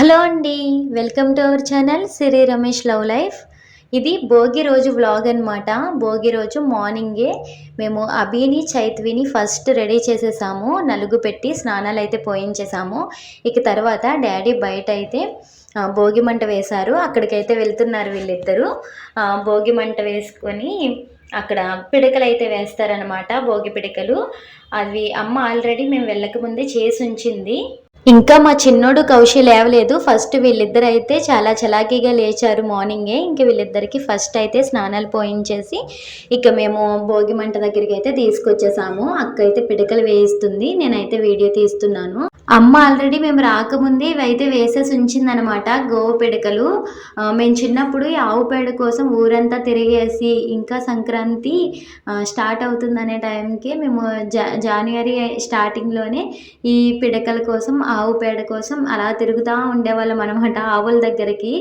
Hello అండి welcome to our channel Siri Ramesh love life. ఇది భోగి రోజు వ్లాగ్ అనమాట భోగి రోజు మార్నింగే మేము అభిని చైత్విని ఫస్ట్ రెడీ చేసేసాము. నలుగు పెట్టి స్నానాలు అయితే పోయించేసాము. ఇక తర్వాత డాడీ బయట అయితే భోగి మంట వేశారు. అక్కడికైతే వెళ్తున్నారు వీళ్ళిద్దరూ. భోగి మంట వేసుకొని అక్కడ పిడకలు అయితే వేస్తారనమాట భోగి పిడకలు. అవి అమ్మ ఆల్రెడీ మేము వెళ్ళకముందే చేసి ఉంచింది. ఇంకా మా చిన్నోడు కౌశి లేవలేదు. ఫస్ట్ వీళ్ళిద్దరు అయితే చాలా చలాకీగా లేచారు మార్నింగే. ఇంక వీళ్ళిద్దరికి ఫస్ట్ అయితే స్నానాలు పోయించేసి ఇక మేము భోగి మంట దగ్గరికి అయితే తీసుకొచ్చేసాము. అక్క అయితే పిడకలు వేయిస్తుంది. నేనైతే వీడియో తీస్తున్నాను. అమ్మ ఆల్రెడీ మేము రాకముందే ఇవైతే వేసేసి ఉంచిందనమాట గోవు పిడకలు. మేము చిన్నప్పుడు ఈ ఆవు పేడ కోసం ఊరంతా తిరిగేసి ఇంకా సంక్రాంతి స్టార్ట్ అవుతుందనే టైంకి మేము జా జనవరి స్టార్టింగ్లోనే ఈ పిడకల కోసం ఆవు పేడ కోసం అలా తిరుగుతూ ఉండేవాళ్ళం అనమాట ఆవుల దగ్గరికి.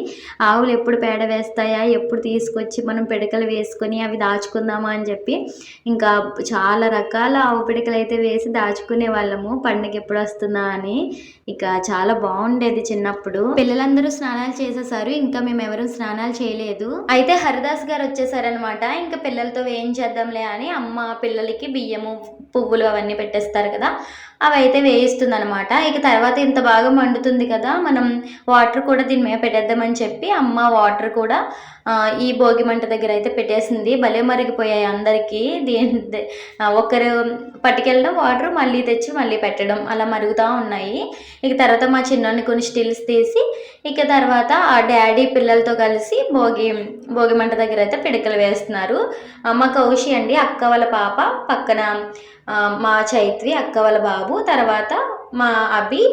ఆవులు ఎప్పుడు పేడ వేస్తాయా ఎప్పుడు తీసుకొచ్చి మనం పిడకలు వేసుకొని అవి దాచుకుందామా అని చెప్పి ఇంకా చాలా రకాల ఆవు పిడకలు అయితే వేసి దాచుకునే వాళ్ళము పండుగ ఎప్పుడు వస్తుందా కానీ ఇక చాలా బాగుండేది చిన్నప్పుడు. పిల్లలందరూ స్నానాలు చేసేసారు. ఇంకా మేము ఎవరు స్నానాలు చేయలేదు. అయితే హరిదాస్ గారు వచ్చేసారనమాట ఇంకా పిల్లలతో ఏం చేద్దాంలే అని అమ్మ పిల్లలకి బియ్యము పువ్వులు అవన్నీ పెట్టేస్తారు కదా అవి అయితే వేయిస్తుంది అనమాట ఇక తర్వాత ఇంత బాగా మండుతుంది కదా మనం వాటర్ కూడా దీని మీద పెట్టేద్దామని చెప్పి అమ్మ వాటర్ కూడా ఈ భోగి మంట దగ్గర అయితే పెట్టేసింది. భలే మరిగిపోయాయి అందరికీ. దీని ఒకరు పట్టుకెళ్ళడం వాటర్ మళ్ళీ తెచ్చి మళ్ళీ పెట్టడం అలా మరుగుతూ ఉన్నాయి. ఇక తర్వాత మా చిన్నోని కొన్ని స్టిల్స్ తీసి ఇక తర్వాత ఆ డాడీ పిల్లలతో కలిసి భోగి భోగి మంట దగ్గర అయితే పిడకలు వేస్తున్నారు. మా కౌశి అండి అక్క వాళ్ళ పాప పక్కన మా చైత్వి అక్క వాళ్ళ బాబు తర్వాత మా అభి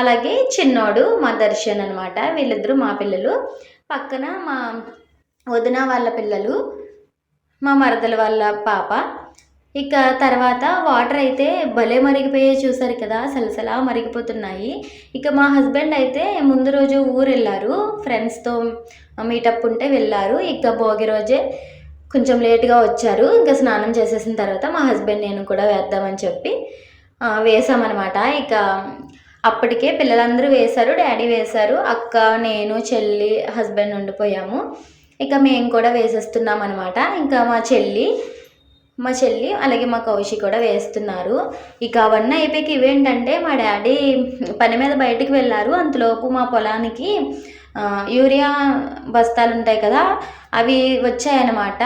అలాగే చిన్నోడు మా దర్శన్ అనమాట వీళ్ళిద్దరూ మా పిల్లలు. పక్కన మా వదిన వాళ్ళ పిల్లలు మా మరదల వాళ్ళ పాప. ఇక తర్వాత వాటర్ అయితే భలే మరిగిపోయాయి చూసారు కదా సలసలా మరిగిపోతున్నాయి. ఇక మా హస్బెండ్ అయితే ముందు రోజు ఊరు వెళ్ళారు ఫ్రెండ్స్తో మీటప్ ఉంటే వెళ్ళారు. ఇక భోగి రోజే కొంచెం లేట్గా వచ్చారు. ఇంకా స్నానం చేసేసిన తర్వాత మా హస్బెండ్ నేను కూడా వేద్దామని చెప్పి వేసామన్నమాట. ఇక అప్పటికే పిల్లలందరూ వేశారు డాడీ వేశారు అక్క నేను చెల్లి హస్బెండ్ ఉండిపోయాము. ఇక మేము కూడా వేసేస్తున్నాం అనమాట ఇంకా మా చెల్లి మా చెల్లి అలాగే మా కౌశి కూడా వేస్తున్నారు. ఇక అవన్నీ అయిపోయి ఇవేంటంటే మా డాడీ పని మీద బయటికి వెళ్ళారు. అంతలోపు మా పొలానికి యూరియా బస్తాలు ఉంటాయి కదా అవి వచ్చాయన్నమాట.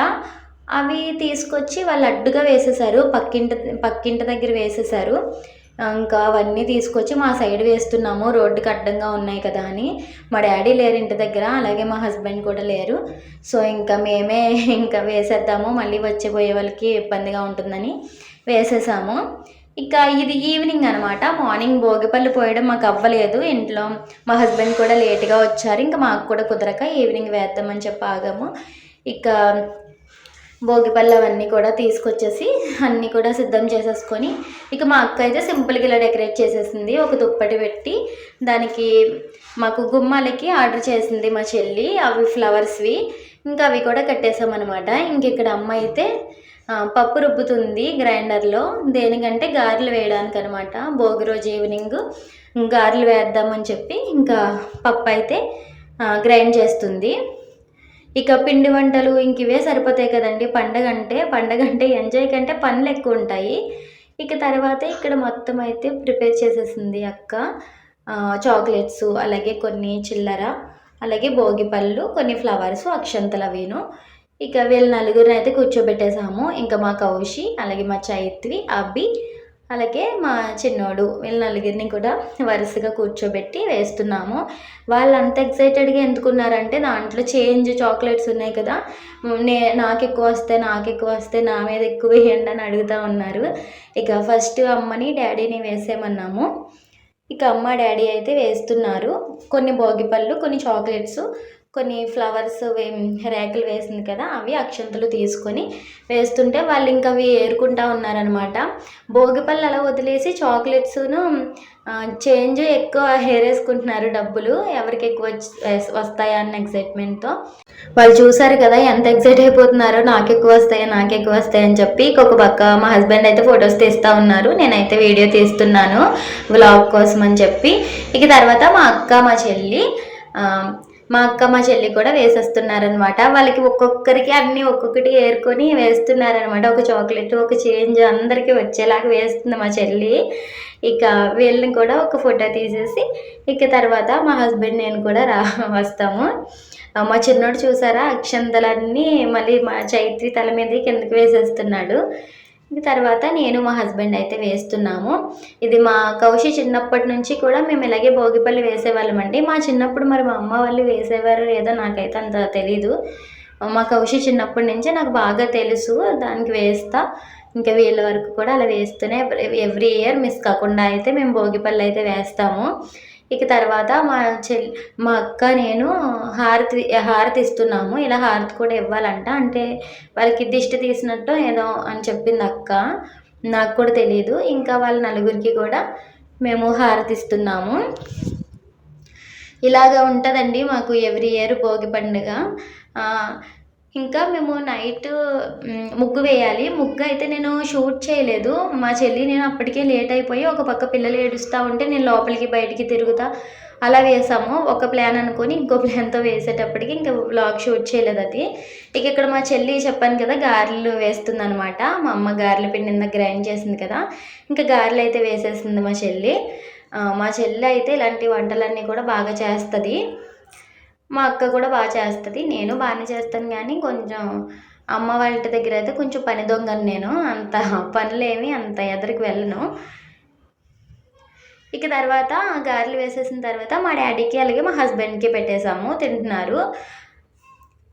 అవి తీసుకొచ్చి వాళ్ళు అడ్డుగా వేసేసారు. పక్కింటి పక్కింటి దగ్గర వేసేసారు. ఇంకా అవన్నీ తీసుకొచ్చి మా సైడ్ వేస్తున్నాము. రోడ్డుకి అడ్డంగా ఉన్నాయి కదా అని. మా డాడీ లేరు ఇంటి దగ్గర అలాగే మా హస్బెండ్ కూడా లేరు. సో ఇంకా మేమే ఇంకా వేసేద్దాము. మళ్ళీ వచ్చే పోయే వాళ్ళకి ఇబ్బందిగా ఉంటుందని వేసేసాము. ఇక ఇది ఈవినింగ్ అనమాట మార్నింగ్ భోగిపళ్ళు పోయడం మాకు అవ్వలేదు. ఇంట్లో మా హస్బెండ్ కూడా లేట్గా వచ్చారు. ఇంకా మాకు కూడా కుదరక ఈవినింగ్ వేద్దామని చెప్పి ఆగాము. ఇక భోగిపళ్ళు అవన్నీ కూడా తీసుకొచ్చేసి అన్నీ కూడా సిద్ధం చేసేసుకొని ఇక మా అక్క అయితే సింపుల్గా ఇలా డెకరేట్ చేసేసింది. ఒక దుప్పటి పెట్టి దానికి మాకు గుమ్మాలకి ఆర్డర్ చేసింది మా చెల్లి. అవి ఫ్లవర్స్వి. ఇంకా అవి కూడా కట్టేసామన్నమాట ఇంక ఇక్కడ అమ్మ అయితే పప్పు రుబ్బుతుంది గ్రైండర్లో. దేనికంటే గారెలు వేయడానికి అనమాట భోగి రోజు ఈవినింగ్ గారెలు వేద్దామని చెప్పి ఇంకా పప్పు అయితే గ్రైండ్ చేస్తుంది. ఇక పిండి వంటలు ఇంక ఇవే సరిపోతాయి కదండి. పండగ అంటే పండగ అంటే ఎంజాయ్ కంటే పనులు ఎక్కువ ఉంటాయి. ఇక తర్వాత ఇక్కడ మొత్తం అయితే ప్రిపేర్ చేసేసింది అక్క. చాక్లెట్స్ అలాగే కొన్ని చిల్లర అలాగే భోగి పళ్ళు కొన్ని ఫ్లవర్స్ అక్షంతలు అవిను. ఇక వీళ్ళ నలుగురిని అయితే కూర్చోబెట్టేసాము. ఇంకా మా కౌశి అలాగే మా చైత్వి అబ్బి అలాగే మా చిన్నోడు వీళ్ళ నలుగురిని కూడా వరుసగా కూర్చోబెట్టి వేస్తున్నాము. వాళ్ళు అంత ఎక్సైటెడ్గా ఎందుకున్నారంటే దాంట్లో చేంజ్ చాక్లెట్స్ ఉన్నాయి కదా. నే నాకు ఎక్కువ వస్తే నాకు ఎక్కువ వస్తే నా మీద ఎక్కువ వేయండి అని అడుగుతూ ఉన్నారు. ఇక ఫస్ట్ అమ్మని డాడీని వేసేయమన్నాము. ఇక అమ్మ డాడీ అయితే వేస్తున్నారు. కొన్ని భోగిపళ్ళు కొన్ని చాక్లెట్స్. కొన్ని ఫ్లవర్స్ రేకులు వేసింది కదా అవి అక్షంతలు తీసుకొని వేస్తుంటే వాళ్ళు ఇంకా అవి ఏరుకుంటా ఉన్నారనమాట భోగిపళ్ళు అలా వదిలేసి చాక్లెట్స్ను చేంజ్ ఎక్కువ హెయిర్ వేసుకుంటున్నారు డబ్బులు. ఎవరికి ఎక్కువ వస్తాయా అన్న ఎక్సైట్మెంట్తో వాళ్ళు చూసారు కదా ఎంత ఎక్సైట్ అయిపోతున్నారో నాకు ఎక్కువ వస్తాయా నాకు ఎక్కువ వస్తాయని చెప్పి ఒక పక్క మా హస్బెండ్ అయితే ఫొటోస్ తీస్తూ ఉన్నారు. నేనైతే వీడియో తీస్తున్నాను వ్లాగ్ కోసం అని చెప్పి. ఇక తర్వాత మా అక్క మా చెల్లి మా అక్క మా చెల్లి కూడా వేసేస్తున్నారనమాట వాళ్ళకి ఒక్కొక్కరికి అన్ని ఒక్కొక్కటి ఏరుకొని వేస్తున్నారనమాట ఒక చాక్లెట్ ఒక చేంజ్ అందరికీ వచ్చేలాగా వేస్తుంది మా చెల్లి. ఇక వీళ్ళని కూడా ఒక ఫోటో తీసేసి ఇక తర్వాత మా హస్బెండ్ నేను కూడా రా వస్తాము. మా చిన్నోడు చూసారా అక్షంతలన్నీ మళ్ళీ మా చైత్రి తల మీద కిందకి వేసేస్తున్నాడు. తర్వాత నేను మా హస్బెండ్ అయితే వేస్తున్నాము. ఇది మా కౌశి చిన్నప్పటి నుంచి కూడా మేము ఇలాగే భోగిపల్లి వేసేవాళ్ళం అండి మా చిన్నప్పుడు మరి మా అమ్మ వాళ్ళు వేసేవారు లేదో నాకైతే అంత తెలీదు. మా కౌశి చిన్నప్పటి నుంచే నాకు బాగా తెలుసు దానికి వేస్తా. ఇంకా వీళ్ళ వరకు కూడా అలా వేస్తూనే ఎవ్రీ ఇయర్ మిస్ కాకుండా అయితే మేము భోగిపల్లి అయితే వేస్తాము. ఇక తర్వాత మా చెల్లి మా అక్క నేను హారతి హారతి ఇస్తున్నాము. ఇలా హారతి కూడా ఇవ్వాలంట. అంటే వాళ్ళకి దిష్టి తీసినట్టు ఏదో అని చెప్పింది అక్క. నాకు కూడా తెలియదు ఇంకా వాళ్ళ నలుగురికి కూడా మేము హారతి ఇస్తున్నాము. ఇలాగ ఉంటుందండి మాకు ఎవ్రీ ఇయర్ భోగి పండుగ. ఇంకా మేము నైట్ ముగ్గు వేయాలి. ముగ్గు అయితే నేను షూట్ చేయలేదు. మా చెల్లి నేను అప్పటికే లేట్ అయిపోయి ఒక పక్క పిల్లలు ఏడుస్తూ ఉంటే నేను లోపలికి బయటికి తిరుగుతా అలా వేసాము. ఒక ప్లాన్ అనుకొని ఇంకో ప్లాన్తో వేసేటప్పటికి ఇంకా వ్లాగ్ షూట్ చేయలేదు అది. ఇక ఇక్కడ మా చెల్లి చెప్పాను కదా గారెలు వేస్తుంది అనమాట మా అమ్మ గారెల పిండి గ్రైండ్ చేసింది కదా. ఇంకా గారెలు అయితే వేసేసింది మా చెల్లి. మా చెల్లి అయితే ఇలాంటి వంటలన్నీ కూడా బాగా చేస్తుంది. మా అక్క కూడా బాగా చేస్తుంది. నేను బాగానే చేస్తాను కానీ కొంచెం అమ్మ వాళ్ళ ఇంటి దగ్గర అయితే కొంచెం పని దొంగను నేను. అంత పనులేమి అంత ఎదరికి వెళ్ళను. ఇక తర్వాత గారెలు వేసేసిన తర్వాత మా డాడీకి అలాగే మా హస్బెండ్కి పెట్టేశాము. తింటున్నారు.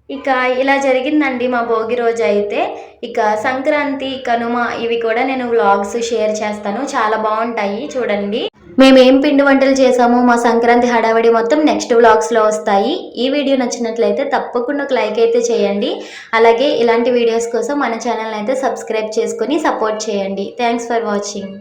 ఇక ఇలా జరిగిందండి మా భోగి రోజు అయితే. ఇక సంక్రాంతి కనుమ ఇవి కూడా నేను వ్లాగ్స్ షేర్ చేస్తాను. చాలా బాగుంటాయి. చూడండి. మేము ఏం పిండి వంటలు చేసామో మా సంక్రాంతి హడావిడి మొత్తం నెక్స్ట్ వ్లాగ్స్లో వస్తాయి. ఈ వీడియో నచ్చినట్లయితే తప్పకుండా ఒక లైక్ అయితే చేయండి. అలాగే ఇలాంటి వీడియోస్ కోసం మన ఛానల్ అయితే సబ్స్క్రైబ్ చేసుకొని సపోర్ట్ చేయండి. Thanks for watching.